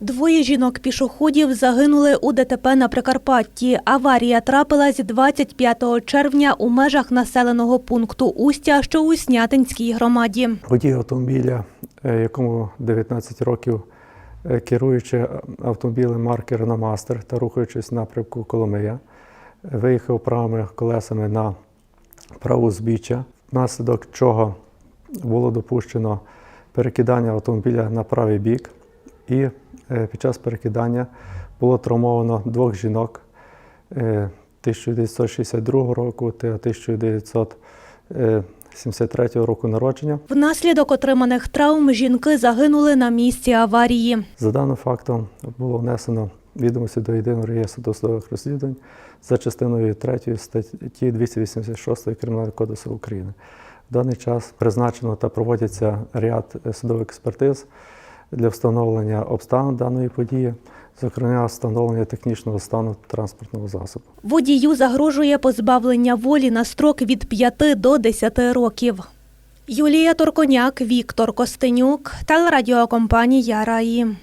Двоє жінок-пішоходів загинули у ДТП на Прикарпатті. Аварія трапилась 25 червня у межах населеного пункту Устя, що у Снятинській громаді. Водій автомобіля, е, якому 19 років, е, керуючи автомобілем марки Master та рухаючись в напрямку Коломия, е, виїхав правими колесами на праву збіччя, внаслідок чого було допущено перекидання автомобіля на правий бік, і е, під час перекидання було травмовано двох жінок е, 1962 року та 1973 року народження. Внаслідок отриманих травм жінки загинули на місці аварії. За даним фактом було внесено відомості до єдиного реєстру досудових розслідувань за частиною 3 статті 286 Кримінального кодексу України. В даний час призначено та проводяться ряд е, судових експертиз для встановлення обставин даної події, зокрема встановлення технічного стану транспортного засобу. Водію загрожує позбавлення волі на строк від 5 до 10 років. Юлія Торконяк, Віктор Костенюк, телерадіокомпанія Раї.